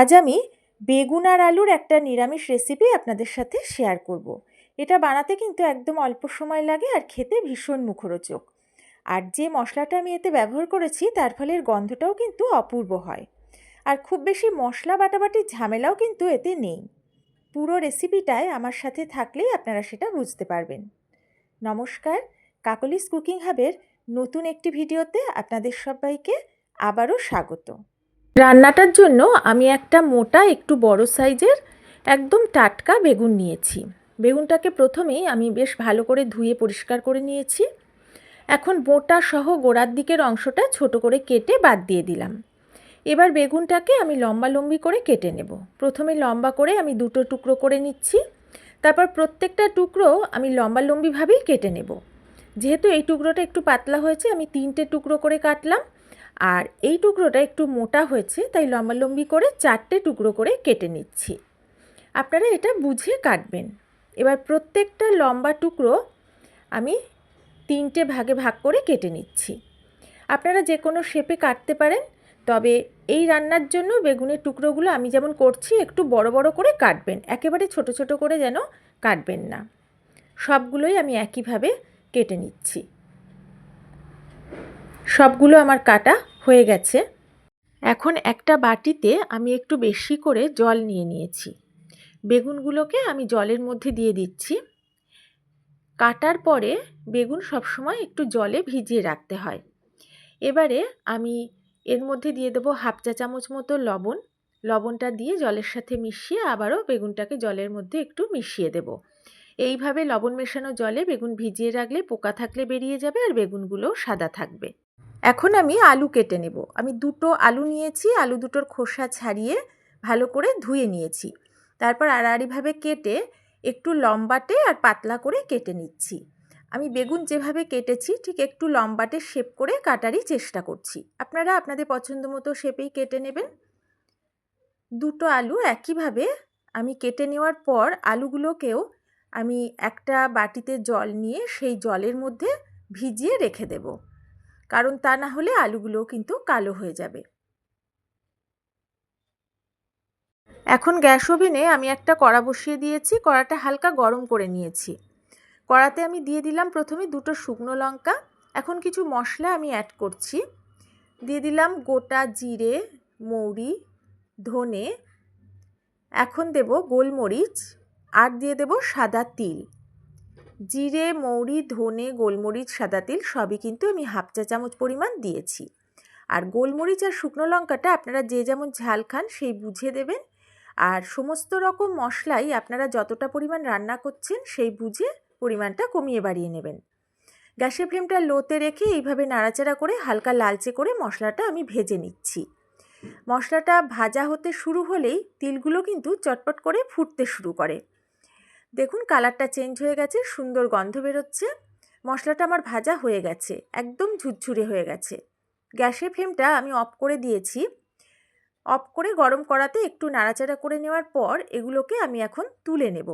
আজ আমি বেগুন আর আলুর একটা নিরামিষ রেসিপি আপনাদের সাথে শেয়ার করব। এটা বানাতে কিন্তু একদম অল্প সময় লাগে আর খেতে ভীষণ মুখরোচক। আর যে মশলাটা আমি এতে ব্যবহার করেছি, তার ফলে গন্ধটাও কিন্তু অপূর্ব হয়। আর খুব বেশি মশলা বাটাবাটির ঝামেলাও কিন্তু এতে নেই। পুরো রেসিপিটায় আমার সাথে থাকলেই আপনারা সেটা বুঝতে পারবেন। নমস্কার, কাকলিস কুকিং হাবের নতুন একটি ভিডিওতে আপনাদের সবাইকে আবারও স্বাগত। রান্নাটার জন্য আমি একটা মোটা, একটু বড় সাইজের একদম টাটকা বেগুন নিয়েছি। বেগুনটাকে প্রথমেই আমি বেশ ভালো করে ধুয়ে পরিষ্কার করে নিয়েছি। এখন বোটা সহ গোড়ার দিকের অংশটা ছোট করে কেটে বাদ দিয়ে দিলাম। এবার বেগুনটাকে আমি লম্বা লম্বি করে কেটে নেব। প্রথমে লম্বা করে আমি দুটো টুকরো করে নিচ্ছি। তারপর প্রত্যেকটা টুকরো আমি লম্বা লম্বিভাবেই কেটে নেব। যেহেতু এই টুকরোটা একটু পাতলা হয়েছে, আমি তিনটে টুকরো করে কাটলাম। আর এই টুকরোটা একটু মোটা হয়েছে, তাই লম্বালম্বি করে চারটে টুকরো করে কেটে নিচ্ছি। আপনারা এটা বুঝে কাটবেন। এবার প্রত্যেকটা লম্বা টুকরো আমি তিনটে ভাগে ভাগ করে কেটে নিচ্ছি। আপনারা যে কোনো শেপে কাটতে পারেন, তবে এই রান্নার জন্য বেগুনের টুকরোগুলো আমি যেমন করছি, একটু বড় বড় করে কাটবেন। একেবারে ছোট ছোট করে যেন কাটবেন না। সবগুলোই আমি একইভাবে কেটে নিচ্ছি। সবগুলো আমার কাটা হয়ে গেছে। এখন একটা বাটিতে আমি একটু বেশি করে জল নিয়ে নিয়েছি। বেগুনগুলোকে আমি জলের মধ্যে দিয়ে দিচ্ছি। কাটার পরে বেগুন সবসময় একটু জলে ভিজিয়ে রাখতে হয়। এবারে আমি এর মধ্যে দিয়ে দেবো হাফ চা চামচ মতো লবণ। লবণটা দিয়ে জলের সাথে মিশিয়ে আবারও বেগুনটাকে জলের মধ্যে একটু মিশিয়ে দেব। এইভাবে লবণ মেশানো জলে বেগুন ভিজিয়ে রাখলে পোকা থাকলে বেরিয়ে যাবে আর বেগুনগুলোও সাদা থাকবে। এখন আমি আলু কেটে নেব। আমি দুটো আলু নিয়েছি, আলু দুটোর খোসা ছাড়িয়ে ভালো করে ধুয়ে নিয়েছি। তারপর আড়াআড়িভাবে কেটে একটু লম্বাটে আর পাতলা করে কেটে নিচ্ছি। আমি বেগুন যেভাবে কেটেছি, ঠিক একটু লম্বাটে শেপ করে কাটারই চেষ্টা করছি। আপনারা আপনাদের পছন্দ মতো শেপেই কেটে নেবেন। দুটো আলু একইভাবে আমি কেটে নেওয়ার পর আলুগুলোকেও আমি একটা বাটিতে জল নিয়ে সেই জলের মধ্যে ভিজিয়ে রেখে দেবো। কারণ তা না হলে আলুগুলো কিন্তু কালো হয়ে যাবে। এখন গ্যাস ওভেনে আমি একটা কড়া বসিয়ে দিয়েছি, কড়াটা হালকা গরম করে নিয়েছি। কড়াতে আমি দিয়ে দিলাম প্রথমে দুটো শুকনো লঙ্কা, এখন কিছু মশলা আমি অ্যাড করছি। দিয়ে দিলাম গোটা জিরে, মৌরি, ধনে, এখন দেব গোলমরিচ, আর দিয়ে দেব সাদা তিল। জিরে, মৌরি, ধনে, গোলমরিচ, সাদা তিল সবই কিন্তু আমি হাফ চা চামচ পরিমাণ দিয়েছি। আর গোলমরিচ আর শুকনো লঙ্কাটা আপনারা যে যেমন ঝাল খান সেই বুঝে দেবেন। আর সমস্ত রকম মশলাই আপনারা যতটা পরিমাণ রান্না করছেন সেই বুঝে পরিমাণটা কমিয়ে বাড়িয়ে নেবেন। গ্যাসের ফ্লেমটা লোতে রেখে এইভাবে নাড়াচাড়া করে হালকা লালচে করে মশলাটা আমি ভেজে নিচ্ছি। মশলাটা ভাজা হতে শুরু হলেই তিলগুলো কিন্তু চটপট করে ফুটতে শুরু করে। দেখুন কালারটা চেঞ্জ হয়ে গেছে, সুন্দর গন্ধ বেরোচ্ছে। মশলাটা আমার ভাজা হয়ে গেছে, একদম ঝুরঝুরে হয়ে গেছে। গ্যাসের ফ্লেমটা আমি অফ করে দিয়েছি। অফ করে গরম করাতে একটু নাড়াচাড়া করে নেওয়ার পর এগুলোকে আমি এখন তুলে নেব।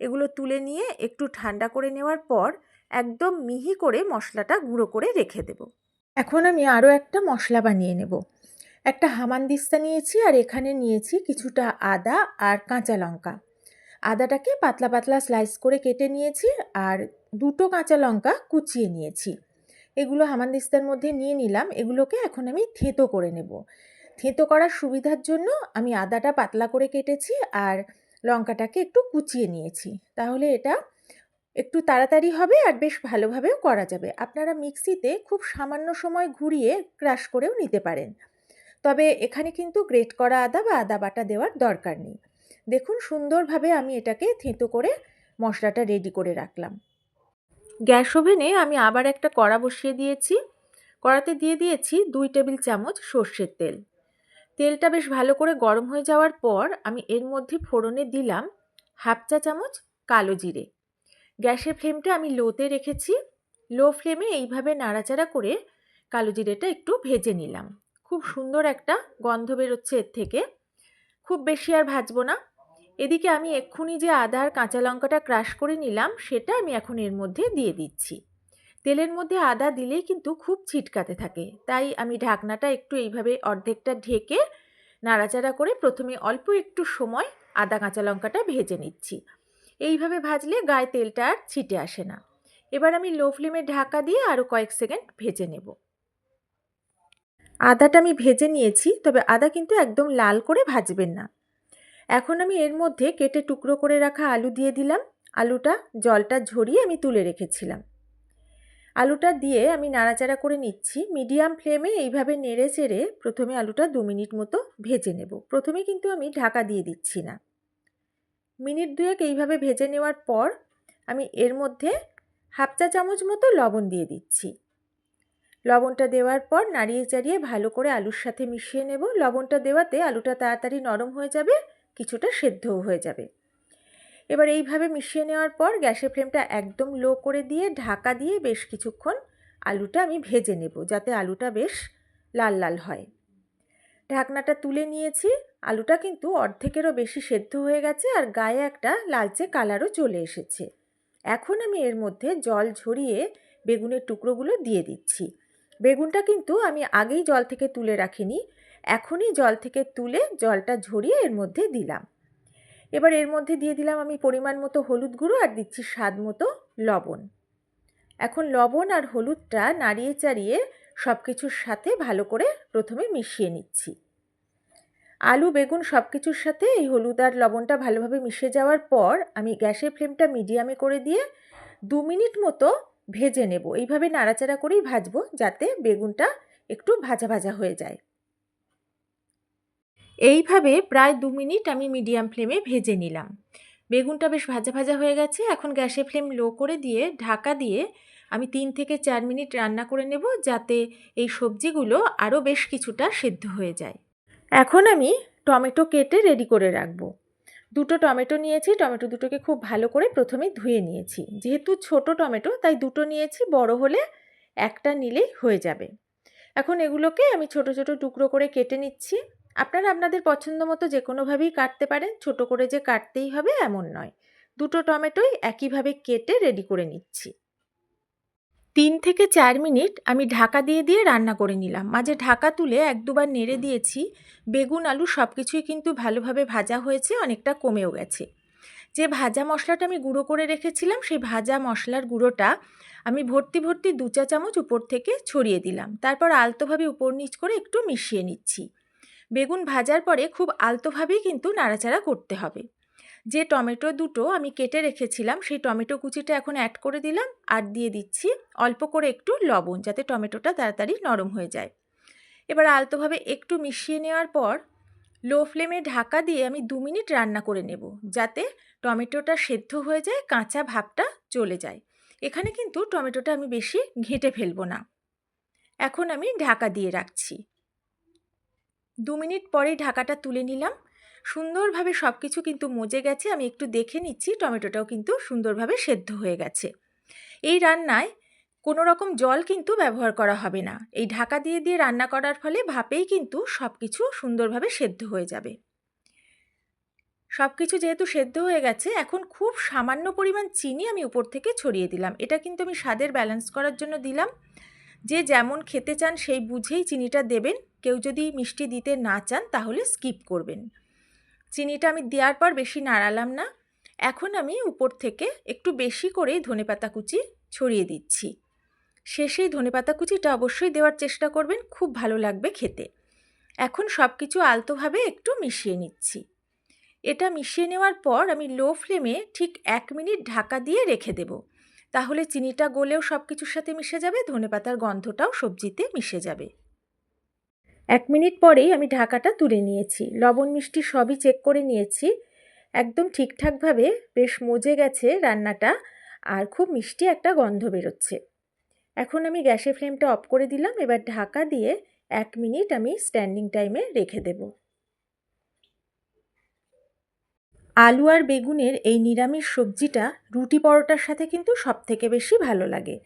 এগুলো তুলে নিয়ে একটু ঠান্ডা করে নেওয়ার পর একদম মিহি করে মশলাটা গুঁড়ো করে রেখে দেব। এখন আমি আরও একটা মশলা বানিয়ে নেব। একটা হামানদিস্তা নিয়েছি আর এখানে নিয়েছি কিছুটা আদা আর কাঁচা লঙ্কা। আদাটাকে পাতলা পাতলা স্লাইস করে কেটে নিয়েছি আর দুটো কাঁচা লঙ্কা কুচিয়ে নিয়েছি। এগুলো হামানদিস্তার মধ্যে নিয়ে নিলাম। এগুলোকে এখন আমি থেঁতো করে নেব। থেঁতো করার সুবিধার জন্য আমি আদাটা পাতলা করে কেটেছি আর লঙ্কাটাকে একটু কুচিয়ে নিয়েছি। তাহলে এটা একটু তাড়াতাড়ি হবে আর বেশ ভালোভাবেও করা যাবে। আপনারা মিক্সিতে খুব সামান্য সময় ঘুরিয়ে ক্রাশ করেও নিতে পারেন। তবে এখানে কিন্তু গ্রেট করা আদা বা আদা বাটা দেওয়ার দরকার নেই। দেখুন সুন্দরভাবে আমি এটাকে থেঁতো করে মশলাটা রেডি করে রাখলাম। গ্যাস ওভেনে আমি আবার একটা কড়া বসিয়ে দিয়েছি। কড়াতে দিয়ে দিয়েছি দুই টেবিল চামচ সর্ষের তেল। তেলটা বেশ ভালো করে গরম হয়ে যাওয়ার পর আমি এর মধ্যে ফোড়নে দিলাম হাফ চা চামচ কালো জিরে। গ্যাসের ফ্লেমটা আমি লোতে রেখেছি। লো ফ্লেমে এইভাবে নাড়াচাড়া করে কালো জিরেটা একটু ভেজে নিলাম। খুব সুন্দর একটা গন্ধ বেরোচ্ছে এর থেকে। খুব বেশি আর ভাজবো না। এদিকে আমি এক্ষুনি যে আদা আর কাঁচা লঙ্কাটা ক্রাশ করে নিলাম, সেটা আমি এখন এর মধ্যে দিয়ে দিচ্ছি। তেলের মধ্যে আদা দিলেই কিন্তু খুব ছিটকাতে থাকে। তাই আমি ঢাকনাটা একটু এইভাবে অর্ধেকটা ঢেকে নাড়াচাড়া করে প্রথমে অল্প একটু সময় আদা কাঁচা লঙ্কাটা ভেজে নিচ্ছি। এইভাবে ভাজলে গায়ে তেলটা আর ছিটে আসে না। এবার আমি লো ফ্লেমে ঢাকা দিয়ে আরও কয়েক সেকেন্ড ভেজে নেব। আদাটা আমি ভেজে নিয়েছি, তবে আদা কিন্তু একদম লাল করে ভাজবেন না। এখন আমি এর মধ্যে কেটে টুকরো করে রাখা আলু দিয়ে দিলাম। আলুটা জলটা ঝরিয়ে আমি তুলে রেখেছিলাম। আলুটা দিয়ে আমি নাড়াচাড়া করে নিচ্ছি। মিডিয়াম ফ্লেমে এইভাবে নেড়ে চেড়ে প্রথমে আলুটা দু মিনিট মতো ভেজে নেব। প্রথমে কিন্তু আমি ঢাকা দিয়ে দিচ্ছি না। মিনিট দুয়েক এইভাবে ভেজে নেওয়ার পর আমি এর মধ্যে হাফ চা চামচ মতো লবণ দিয়ে দিচ্ছি। লবণটা দেওয়ার পর নাড়িয়ে চাড়িয়ে ভালো করে আলুর সাথে মিশিয়ে নেব। লবণটা দেওয়াতে আলুটা তাড়াতাড়ি নরম হয়ে যাবে। কিছুটা সেদ্ধও হয়ে যাবে। এবার এইভাবে মিশিয়ে নেওয়ার পর গ্যাসের ফ্লেমটা একদম লো করে দিয়ে ঢাকা দিয়ে বেশ কিছুক্ষণ আলুটা আমি ভেজে নেব যাতে আলুটা বেশ লাল লাল হয়। ঢাকনাটা তুলে নিয়েছি, আলুটা কিন্তু অর্ধেকেরও বেশি সেদ্ধ হয়ে গেছে আর গায়ে একটা লালচে কালারও চলে এসেছে। এখন আমি এর মধ্যে জল ঝরিয়ে বেগুনের টুকরোগুলো দিয়ে দিচ্ছি। বেগুনটা কিন্তু আমি আগেই জল থেকে তুলে রাখিনি এখনই জল থেকে তুলে জলটা ঝরিয়ে এর মধ্যে দিলাম। এবার এর মধ্যে দিয়ে দিলাম আমি পরিমাণ মতো হলুদ গুঁড়ো আর দিচ্ছি স্বাদ মতো লবণ। এখন লবণ আর হলুদটা নাড়িয়ে চাড়িয়ে সব কিছুর সাথে ভালো করে প্রথমে মিশিয়ে নিচ্ছি। আলু, বেগুন সব কিছুর সাথে এই হলুদ আর লবণটা ভালোভাবে মিশে যাওয়ার পর আমি গ্যাসের ফ্লেমটা মিডিয়ামে করে দিয়ে দু মিনিট মতো ভেজে নেব। এইভাবে নাড়াচাড়া করেই ভাজবো যাতে বেগুনটা একটু ভাজা ভাজা হয়ে যায়। এইভাবে প্রায় দু মিনিট আমি মিডিয়াম ফ্লেমে ভেজে নিলাম। বেগুনটা বেশ ভাজা ভাজা হয়ে গেছে। এখন গ্যাসের ফ্লেম লো করে দিয়ে, ঢাকা দিয়ে আমি তিন থেকে চার মিনিট রান্না করে নেব যাতে এই সবজিগুলো আরও বেশ কিছুটা সেদ্ধ হয়ে যায়। এখন আমি টমেটো কেটে রেডি করে রাখব। দুটো টমেটো নিয়েছি। টমেটো দুটোকে খুব ভালো করে প্রথমে ধুয়ে নিয়েছি। যেহেতু ছোট টমেটো, তাই দুটো নিয়েছি। বড় হলে একটা নিলেই হয়ে যাবে। এখন এগুলোকে আমি ছোট ছোট টুকরো করে কেটে নিচ্ছি। আপনারা আপনাদের পছন্দ মতো যে কোনোভাবেই কাটতে পারেন, ছোট করে যে কাটতেই হবে এমন নয়। দুটো টমেটোই একইভাবে কেটে রেডি করে নিচ্ছি। তিন থেকে চার মিনিট আমি ঢাকা দিয়ে দিয়ে রান্না করে নিলাম। মাঝে ঢাকা তুলে এক দুবার নেড়ে দিয়েছি। বেগুন, আলু সব কিছুই কিন্তু ভালোভাবে ভাজা হয়েছে, অনেকটা কমেও গেছে। যে ভাজা মশলাটা আমি গুঁড়ো করে রেখেছিলাম, সেই ভাজা মশলার গুঁড়োটা আমি ভর্তি ভর্তি দু চা চামচ উপর থেকে ছড়িয়ে দিলাম। তারপর আলতোভাবে উপর নিচ করে একটু মিশিয়ে নিচ্ছি। বেগুন ভাজার পরে খুব আলতোভাবেই কিন্তু নাড়াচাড়া করতে হবে। যে টমেটো দুটো আমি কেটে রেখেছিলাম, সেই টমেটো কুচিটা এখন অ্যাড করে দিলাম আর দিয়ে দিচ্ছি অল্প করে একটু লবণ যাতে টমেটোটা তাড়াতাড়ি নরম হয়ে যায়। এবার আলতোভাবে একটু মিশিয়ে নেওয়ার পর লো ফ্লেমে ঢাকা দিয়ে আমি দু মিনিট রান্না করে নেব যাতে টমেটোটা সেদ্ধ হয়ে যায়, কাঁচা ভাবটা চলে যায়। এখানে কিন্তু টমেটোটা আমি বেশি ঘেঁটে ফেলব না। এখন আমি ঢাকা দিয়ে রাখছি। দু মিনিট পরেই ঢাকাটা তুলে নিলাম। সুন্দরভাবে সব কিছু কিন্তু মজে গেছে। আমি একটু দেখে নিচ্ছি, টমেটোটাও কিন্তু সুন্দরভাবে সেদ্ধ হয়ে গেছে। এই রান্নায় কোনো রকম জল কিন্তু ব্যবহার করা হবে না। এই ঢাকা দিয়ে দিয়ে রান্না করার ফলে ভাপেই কিন্তু সব কিছু সুন্দরভাবে সেদ্ধ হয়ে যাবে। সব কিছু যেহেতু সেদ্ধ হয়ে গেছে, এখন খুব সামান্য পরিমাণ চিনি আমি উপর থেকে ছড়িয়ে দিলাম। এটা কিন্তু আমি স্বাদের ব্যালেন্স করার জন্য দিলাম। যে যেমন খেতে চান সেই বুঝেই চিনিটা দেবেন। কেউ যদি মিষ্টি দিতে না চান তাহলে স্কিপ করবেন। চিনিটা আমি দেওয়ার পর বেশি নাড়ালাম না। এখন আমি উপর থেকে একটু বেশি করেই ধনেপাতা কুচি ছড়িয়ে দিচ্ছি। শেষেই ধনেপাতা কুচিটা অবশ্যই দেওয়ার চেষ্টা করবেন, খুব ভালো লাগবে খেতে। এখন সব কিছু আলতোভাবে একটু মিশিয়ে নিচ্ছি। এটা মিশিয়ে নেওয়ার পর আমি লো ফ্লেমে ঠিক এক মিনিট ঢাকা দিয়ে রেখে দেব। তাহলে চিনিটা গলেও সব কিছুর সাথে মিশে যাবে, ধনেপাতার গন্ধটাও সবজিতে মিশে যাবে। এক মিনিট পরেই আমি ঢাকাটা তুলে নিয়েছি। লবণ মিষ্টি সবই চেক করে নিয়েছি। একদম ঠিকঠাকভাবে বেশ মজে গেছে রান্নাটা আর খুব মিষ্টি একটা গন্ধ বেরোচ্ছে। এখন আমি গ্যাসের ফ্লেমটা অফ করে দিলাম। এবার ঢাকা দিয়ে এক মিনিট আমি স্ট্যান্ডিং টাইমে রেখে দেব। আলু আর বেগুনের এই নিরামিষ সবজিটা রুটি পরোটার সাথে কিন্তু সব থেকে বেশি ভালো লাগে।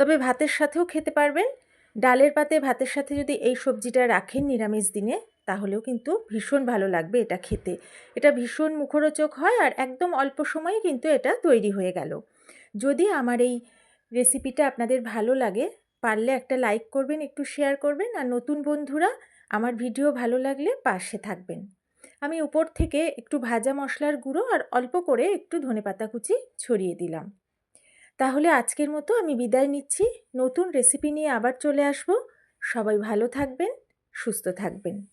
তবে ভাতের সাথেও খেতে পারবেন। ডালের পাতে ভাতের সাথে যদি এই সবজিটা রাখেন নিরামিষ দিনে, তাহলেও কিন্তু ভীষণ ভালো লাগবে এটা খেতে। এটা ভীষণ মুখরোচক হয় আর একদম অল্প সময়ে কিন্তু এটা তৈরি হয়ে গেল। যদি আমার এই রেসিপিটা আপনাদের ভালো লাগে, পারলে একটা লাইক করবেন, একটু শেয়ার করবেন আর নতুন বন্ধুরা, আমার ভিডিও ভালো লাগলে পাশে থাকবেন। আমি উপর থেকে একটু ভাজা মশলার গুঁড়ো আর অল্প করে একটু ধনে পাতা কুচি ছড়িয়ে দিলাম। তাহলে আজকের মতো আমি বিদায় নিচ্ছি। নতুন রেসিপি নিয়ে আবার চলে আসব। সবাই ভালো থাকবেন, সুস্থ থাকবেন।